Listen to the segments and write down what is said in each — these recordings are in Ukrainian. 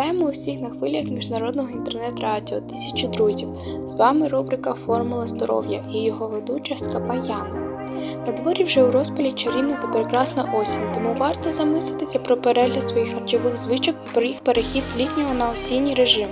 Вітаємо усіх на хвилях міжнародного інтернет-радіо Тисячу друзів. З вами рубрика Формула здоров'я і його ведуча Скапа Яна. На дворі вже у розпалі чарівна та прекрасна осінь, тому варто замислитися про перегляд своїх харчових звичок і про їх перехід з літнього на осінній режим.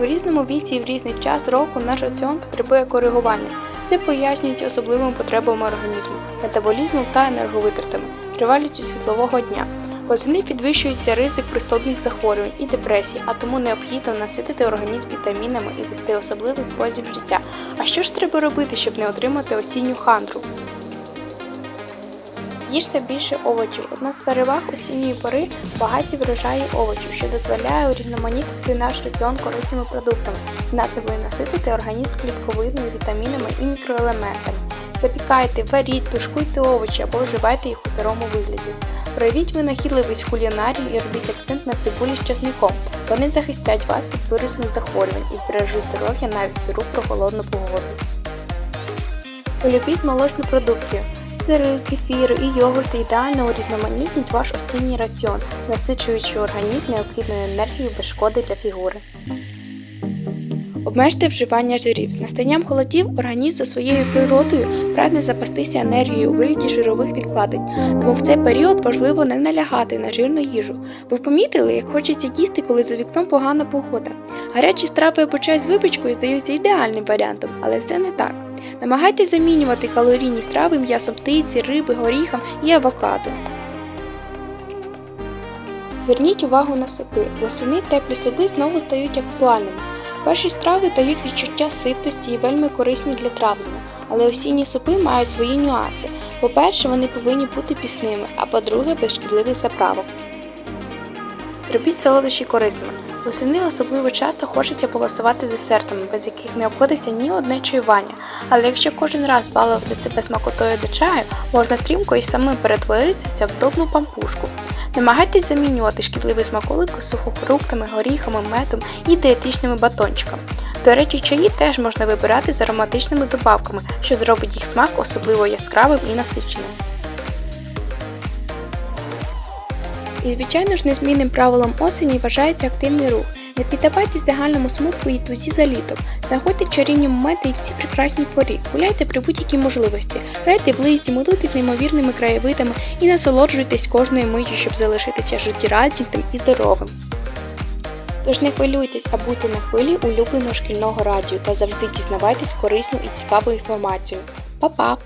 У різному віці і в різний час року наш раціон потребує коригування. Це пояснюють особливими потребами організму, метаболізмом та енерговитратами, тривалістю світлового дня. Восени підвищується ризик пристудних захворювань і депресій, а тому необхідно наситити організм вітамінами і вести особливий спосіб життя. А що ж треба робити, щоб не отримати осінню хандру? Їжте більше овочів. Одна з переваг осінньої пори багаті врожаї овочів, що дозволяє урізноманітнити наш раціон корисними продуктами, здатними наситити організм клітковиною, вітамінами і мікроелементами. Запікайте, варіть, тушкуйте овочі або вживайте їх у сирому вигляді. Проявіть винахідливість в кулінарії і робіть акцент на цибулі з часником. Вони захистять вас від вірусних захворювань і збережуть здоров'я навіть в сиру прохолодну погоду. Полюбіть молочну продукцію. Сири, кефіри і йогурти ідеально урізноманітнять ваш осінній раціон, насичуючи організм необхідною енергією без шкоди для фігури. Обмежте вживання жирів. З настанням холодів організм за своєю природою прагне запастися енергією у вигляді жирових відкладень, тому в цей період важливо не налягати на жирну їжу. Ви помітили, як хочеться їсти, коли за вікном погана погода. Гарячі страви або чай з випічкою здаються ідеальним варіантом, але це не так. Намагайтесь замінювати калорійні страви м'ясом птиці, риби, горіхом і авокадо. Зверніть увагу на супи. Восени теплі супи знову стають актуальними. Перші страви дають відчуття ситості і вельми корисні для травлення, але осінні супи мають свої нюанси. По-перше, вони повинні бути пісними, а по-друге, без шкідливих заправок. Зробіть солодощі корисними. Восени особливо часто хочеться полосувати десертами, без яких не обходиться ні одне чаювання. Але якщо кожен раз балувати себе смакотою до чаю, можна стрімко і самим перетворитися в добну пампушку. Намагайтесь замінювати шкідливий смаколик сухофруктами, горіхами, медом і дієтичними батончиками. До речі, чаї теж можна вибирати з ароматичними добавками, що зробить їх смак особливо яскравим і насиченим. І, звичайно ж, незмінним правилом осені вважається активний рух. Не піддавайтесь загальному смутку і тузі за літом. Знаходьте чарівні моменти і в цій прекрасній порі. Гуляйте при будь-якій можливості, грайте в листі, милуйтесь неймовірними краєвидами і насолоджуйтесь кожною миттю, щоб залишитися життєрадісним і здоровим. Тож не хвилюйтесь, а будьте на хвилі улюбленого шкільного радіо та завжди дізнавайтесь корисну і цікаву інформацію. Па-па!